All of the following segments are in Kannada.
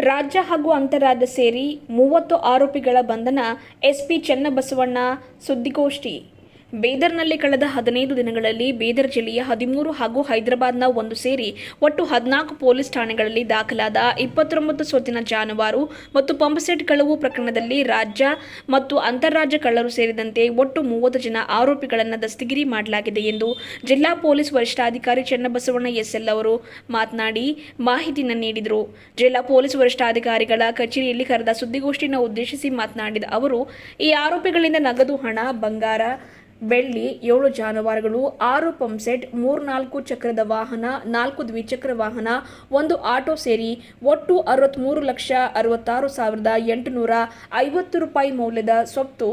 ರಾಜ್ಯ ಹಾಗೂ ಅಂತರಾಜ್ಯ ಸೇರಿ ಮೂವತ್ತು ಆರೋಪಿಗಳ ಬಂಧನ ಎಸ್ಪಿ ಚನ್ನಬಸವಣ್ಣ ಸುದ್ದಿಗೋಷ್ಠಿ. ಬೀದರ್ನಲ್ಲಿ ಕಳೆದ ಹದಿನೈದು ದಿನಗಳಲ್ಲಿ ಬೀದರ್ ಜಿಲ್ಲೆಯ ಹದಿಮೂರು ಹಾಗೂ ಹೈದರಾಬಾದ್ನ ಒಂದು ಸೇರಿ ಒಟ್ಟು ಹದಿನಾಲ್ಕು ಪೊಲೀಸ್ ಠಾಣೆಗಳಲ್ಲಿ ದಾಖಲಾದ ಇಪ್ಪತ್ತೊಂಬತ್ತು ಸೊತ್ತಿನ ಜಾನುವಾರು ಮತ್ತು ಪಂಪ್ಸೆಟ್ ಕಳವು ಪ್ರಕರಣದಲ್ಲಿ ರಾಜ್ಯ ಮತ್ತು ಅಂತಾರಾಜ್ಯ ಕಳ್ಳರು ಸೇರಿದಂತೆ ಒಟ್ಟು ಮೂವತ್ತು ಜನ ಆರೋಪಿಗಳನ್ನು ದಸ್ತಿಗಿರಿ ಮಾಡಲಾಗಿದೆ ಎಂದು ಜಿಲ್ಲಾ ಪೊಲೀಸ್ ವರಿಷ್ಠಾಧಿಕಾರಿ ಚನ್ನಬಸವಣ್ಣ ಎಸ್ಎಲ್ ಅವರು ಮಾತನಾಡಿ ಮಾಹಿತಿಯನ್ನು ನೀಡಿದರು. ಜಿಲ್ಲಾ ಪೊಲೀಸ್ ವರಿಷ್ಠಾಧಿಕಾರಿಗಳ ಕಚೇರಿಯಲ್ಲಿ ಕರೆದ ಸುದ್ದಿಗೋಷ್ಠಿಯನ್ನು ಉದ್ದೇಶಿಸಿ ಮಾತನಾಡಿದ ಅವರು, ಈ ಆರೋಪಿಗಳಿಂದ ನಗದು ಹಣ, ಬಂಗಾರ ಬೆಳ್ಳಿ, ಏಳು ಜಾನುವಾರುಗಳು, ಆರು ಪಂಪ್ಸೆಟ್, ಮೂರ್ನಾಲ್ಕು ಚಕ್ರದ ವಾಹನ, ನಾಲ್ಕು ದ್ವಿಚಕ್ರ ವಾಹನ, ಒಂದು ಆಟೋ ಸೇರಿ ಒಟ್ಟು ಅರವತ್ತ್ಮೂರು ಲಕ್ಷ ಅರವತ್ತಾರು ಸಾವಿರದ ಎಂಟುನೂರ ಐವತ್ತು ರೂಪಾಯಿ ಮೌಲ್ಯದ ಸ್ವತ್ತು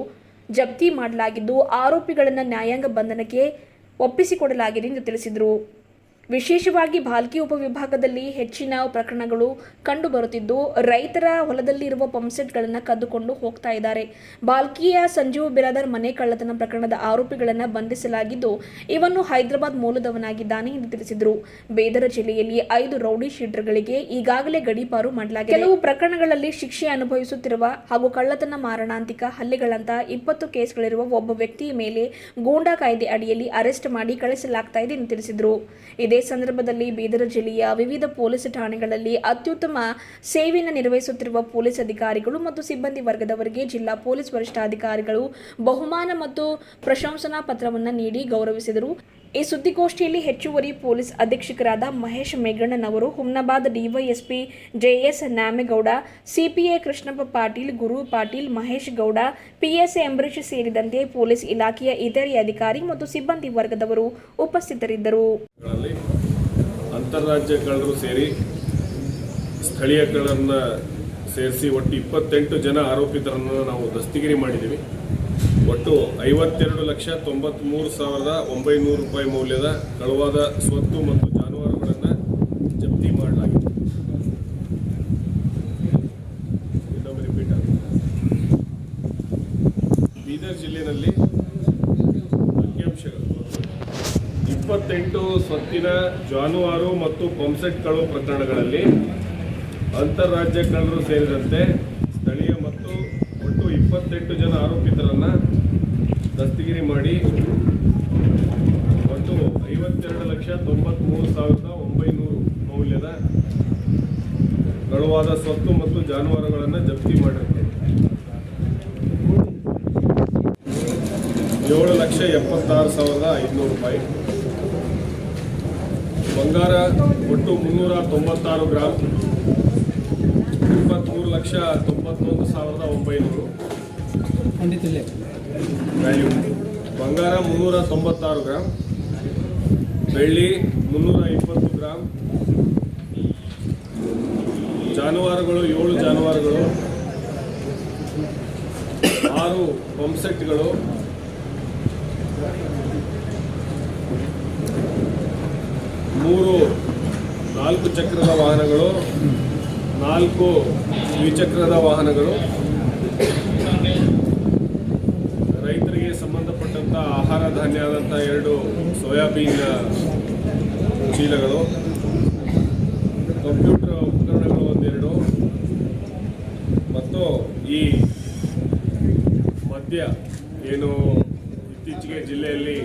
ಜಪ್ತಿ ಮಾಡಲಾಗಿದ್ದು, ಆರೋಪಿಗಳನ್ನು ನ್ಯಾಯಾಂಗ ಬಂಧನಕ್ಕೆ ಒಪ್ಪಿಸಿಕೊಡಲಾಗಿದೆ ಎಂದು ತಿಳಿಸಿದರು. ವಿಶೇಷವಾಗಿ ಭಾಲ್ಕಿ ಉಪವಿಭಾಗದಲ್ಲಿ ಹೆಚ್ಚಿನ ಪ್ರಕರಣಗಳು ಕಂಡುಬರುತ್ತಿದ್ದು ರೈತರ ಹೊಲದಲ್ಲಿರುವ ಪಂಪ್ಸೆಟ್ಗಳನ್ನು ಕದ್ದುಕೊಂಡು ಹೋಗ್ತಾ ಇದ್ದಾರೆ. ಬಾಲ್ಕಿಯ ಸಂಜೀವ್ ಬಿರಾದರ್ ಮನೆ ಕಳ್ಳತನ ಪ್ರಕರಣದ ಆರೋಪಿಗಳನ್ನು ಬಂಧಿಸಲಾಗಿದ್ದು, ಇವನ್ನು ಹೈದರಾಬಾದ್ ಮೂಲದವನಾಗಿದ್ದಾನೆ ಎಂದು ತಿಳಿಸಿದರು. ಬೇದರ ಜಿಲ್ಲೆಯಲ್ಲಿ ಐದು ರೌಡಿ ಶೀಟರ್ಗಳಿಗೆ ಈಗಾಗಲೇ ಗಡೀಪಾರು ಮಾಡಲಾಗಿದೆ. ಕೆಲವು ಪ್ರಕರಣಗಳಲ್ಲಿ ಶಿಕ್ಷೆ ಅನುಭವಿಸುತ್ತಿರುವ ಹಾಗೂ ಕಳ್ಳತನ ಮಾರಣಾಂತಿಕ ಹಲ್ಲೆಗಳಂತಹ ಇಪ್ಪತ್ತು ಕೇಸ್ಗಳಿರುವ ಒಬ್ಬ ವ್ಯಕ್ತಿಯ ಮೇಲೆ ಗೂಂಡಾ ಕಾಯ್ದೆ ಅಡಿಯಲ್ಲಿ ಅರೆಸ್ಟ್ ಮಾಡಿ ಕಳಿಸಲಾಗ್ತಾ ಇದೆ ಎಂದು ತಿಳಿಸಿದರು. ಸಂದರ್ಭದಲ್ಲಿ ಬೀದರ ಜಿಲ್ಲೆಯ ವಿವಿಧ ಪೊಲೀಸ್ ಠಾಣೆಗಳಲ್ಲಿ ಅತ್ಯುತ್ತಮ ಸೇವೆಯನ್ನು ನಿರ್ವಹಿಸುತ್ತಿರುವ ಪೊಲೀಸ್ ಅಧಿಕಾರಿಗಳು ಮತ್ತು ಸಿಬ್ಬಂದಿ ವರ್ಗದವರಿಗೆ ಜಿಲ್ಲಾ ಪೊಲೀಸ್ ವರಿಷ್ಠಾಧಿಕಾರಿಗಳು ಬಹುಮಾನ ಮತ್ತು ಪ್ರಶಂಸನಾ ಪತ್ರವನ್ನು ನೀಡಿ ಗೌರವಿಸಿದರು. ಈ ಸುದ್ದಿಗೋಷ್ಠಿಯಲ್ಲಿ ಹೆಚ್ಚುವರಿ ಪೊಲೀಸ್ ಅಧೀಕ್ಷಕರಾದ Mahesh ಮೇಘಣ್ಣನವರು Humnabad DYSP JS Nyamegowda, CPI Krishnappa Patil, Guru Patil, Mahesh Gowda, PSA Ambareesh ಸೇರಿದಂತೆ ಪೊಲೀಸ್ ಇಲಾಖೆಯ ಇತರೆ ಅಧಿಕಾರಿ ಮತ್ತು ಸಿಬ್ಬಂದಿ ವರ್ಗದವರು ಉಪಸ್ಥಿತರಿದ್ದರು. ಅಂತಾರಾಜ್ಯ ಸೇರಿ ಸ್ಥಳೀಯ ಸೇರಿಸಿ ಒಟ್ಟು ಇಪ್ಪತ್ತೆಂಟು ಜನ ಆರೋಪಿತರನ್ನು ನಾವು ದಸ್ತಿಗಿರಿ ಮಾಡಿದ್ದೀವಿ. ಒಟ್ಟು ಐವತ್ತೆರಡು ಲಕ್ಷ ತೊಂಬತ್ತ್ಮೂರು ಸಾವಿರದ ಒಂಬೈನೂರು ರೂಪಾಯಿ ಮೌಲ್ಯದ ಕಳುವಾದ ಸ್ವತ್ತು ಮತ್ತು ಜಾನುವಾರುಗಳನ್ನು ಜಪ್ತಿ ಮಾಡಲಾಗಿದೆ. ಬೀದರ್ ಜಿಲ್ಲೆಯಲ್ಲಿ ಅಂಕಿಅಂಶಗಳು. ಇಪ್ಪತ್ತೆಂಟು ಸ್ವತ್ತಿನ ಜಾನುವಾರು ಮತ್ತು ಪಂಪ್ಸೆಟ್ಗಳು ಪ್ರಕರಣಗಳಲ್ಲಿ ಅಂತಾರಾಜ್ಯ ಕಳ್ಳರು ಸೇರಿದಂತೆ ಸ್ಥಳೀಯ ಮತ್ತು ಒಟ್ಟು ಇಪ್ಪತ್ತೆಂಟು ಜನ ಆರೋಪಿತರನ್ನ ದಸ್ತಗಿರಿ ಮಾಡಿ. ಒಟ್ಟು ಐವತ್ತೆರಡು ಲಕ್ಷ ತೊಂಬತ್ತ್ಮೂರು ಸಾವಿರದ ಒಂಬೈನೂರು ಮೌಲ್ಯದ ಕಳುವಾದ ಸ್ವತ್ತು ಮತ್ತು ಜಾನುವಾರುಗಳನ್ನು ಜಪ್ತಿ ಮಾಡಿರ್ತೇವೆ ಏಳು ಲಕ್ಷ ಎಪ್ಪತ್ತಾರು ಸಾವಿರದ ಐದುನೂರು ರೂಪಾಯಿ. ಬಂಗಾರ ಒಟ್ಟು ಮುನ್ನೂರ ತೊಂಬತ್ತಾರು ಗ್ರಾಮ್ ಇಪ್ಪತ್ತ್ಮೂರು ಲಕ್ಷ ತೊಂಬತ್ತೊಂದು ಸಾವಿರದ ಒಂಬೈನೂರು. ವ್ಯಾಲ್ಯೂ ಬಂಗಾರ ಮುನ್ನೂರ ತೊಂಬತ್ತಾರು ಗ್ರಾಮ್ ಬೆಳ್ಳಿ ಮುನ್ನೂರ ಇಪ್ಪತ್ತು ಗ್ರಾಮ್ ಜಾನುವಾರುಗಳು, ಏಳು ಜಾನುವಾರುಗಳು. ಆರು ಪಂಪ್ಸೆಟ್ಗಳು. ಮೂರು ನಾಲ್ಕು ಚಕ್ರದ ವಾಹನಗಳು. ನಾಲ್ಕು ದ್ವಿಚಕ್ರದ ವಾಹನಗಳು. ಧಾನ್ಯ ಆದಂಥ ಎರಡು ಸೋಯಾಬೀನ್ ಚೀಲಗಳು, ಕಂಪ್ಯೂಟರ್ ಉಪಕರಣಗಳು ಒಂದೆರಡು. ಮತ್ತು ಈ ಮದ್ಯ ಏನು ಇತ್ತೀಚೆಗೆ ಜಿಲ್ಲೆಯಲ್ಲಿ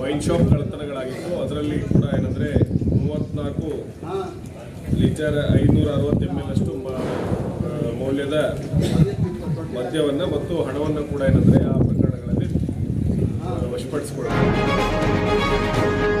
ವೈನ್ ಶಾಪ್ ಕಳ್ಳತನಗಳಾಗಿತ್ತು. ಅದರಲ್ಲಿ ಕೂಡ ಏನಂದರೆ ಮೂವತ್ತ್ನಾಲ್ಕು ಲೀಟರ್ ಐನೂರ ಅರವತ್ತು ಎಂ ಎಲ್ ಅಷ್ಟು ಮೌಲ್ಯದ ಮದ್ಯವನ್ನು ಮತ್ತು ಹಣವನ್ನು ಕೂಡ ಏನಂದರೆ ಆ ಪ್ರಕರಣಗಳಲ್ಲಿ ಆ, ವಶಪಡಿಸಿಕೊಳ್ಳಲಾಗಿದೆ